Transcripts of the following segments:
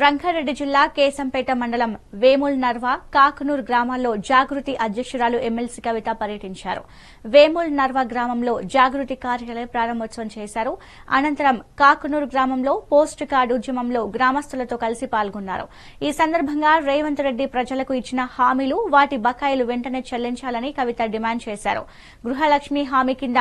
రంగారెడ్డి జిల్లా కేశంపేట మండలం వేముల్ నర్వ కాకనూర్ గ్రామాల్లో జాగృతి అధ్యక్షురాలు ఎమ్మెల్సీ కవిత పర్యటించారు. వేముల్ నర్వ గ్రామంలో జాగృతి కార్యాలయ ప్రారంభోత్సవం చేశారు. అనంతరం కాకునూర్ గ్రామంలో పోస్ట్ కార్డు ఉద్యమంలో గ్రామస్తులతో కలిసి పాల్గొన్నారు. ఈ సందర్భంగా రేవంత్ రెడ్డి ప్రజలకు ఇచ్చిన హామీలు వాటి బకాయిలు వెంటనే చెల్లించాలని కవిత డిమాండ్ చేశారు. గృహలక్ష్మి హామీ కింద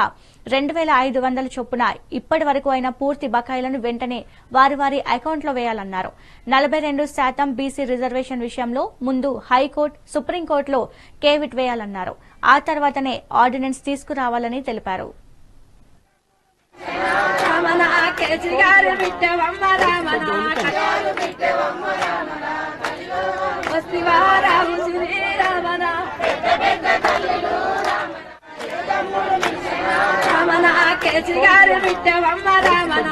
రెండు వేల ఐదు వందల చొప్పున ఇప్పటి వరకు అయిన పూర్తి బకాయిలను వెంటనే వారి వారి అకౌంట్లో వేయాలన్నారు. నలభై రెండు శాతం బీసీ రిజర్వేషన్ విషయంలో ముందు హైకోర్టు సుప్రీంకోర్టులో కేవిట్ వేయాలన్నారు ఆ తర్వాతనే ఆర్డినెన్స్ తీసుకురావాలని తెలిపారు రమణ కేసీఆర్ గారు రమణ రమణ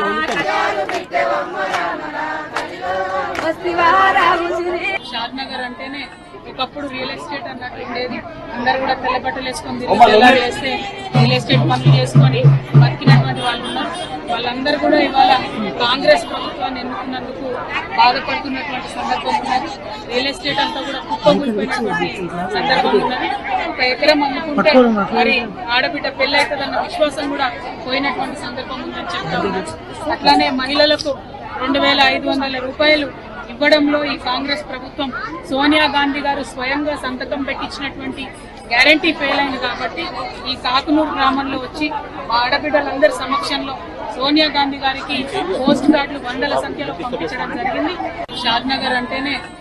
షాద్ నగర్ అంటేనే ఒకప్పుడు రియల్ ఎస్టేట్ అన్నట్టు ఉండేది. అందరు కూడా తెల్ల బట్టలు వేసుకొని తెల్లారి వేస్తే రియల్ ఎస్టేట్ పనులు చేసుకొని బతికినటువంటి వాళ్ళు ఉన్నారు. వాళ్ళందరూ కూడా ఇవాళ కాంగ్రెస్ ప్రభుత్వాన్ని ఎన్నుకున్నందుకు బాధపడుతున్నటువంటి సందర్భం ఉన్నది. రియల్ ఎస్టేట్ అంతా కూడా కుప్పకూలిపోయినటువంటి సందర్భం ఉన్నది. ఒక ఎకరం అమ్ముకుంటే మరి ఆడబిడ్డ అవుతుందన్న విశ్వాసం కూడా పోయినటువంటి సందర్భం ఉందని చెప్తా ఉన్నారు అట్లానే మహిళలకు రెండు వేల ఐదు వందల రూపాయలు ఇవ్వడంలో ఈ కాంగ్రెస్ ప్రభుత్వం సోనియా గాంధీ గారు స్వయంగా సంతకం పెట్టించినటువంటి గ్యారంటీ ఫెయిల్ అయింది కాబట్టి ఈ కాకునూరు గ్రామంలో వచ్చి మా ఆడబిడ్డలందరి సమక్షంలో సోనియా గాంధీ గారికి పోస్ట్ కార్డులు వందల సంఖ్యలో పంపించడం జరిగింది. షాద్ నగర్ అంటేనే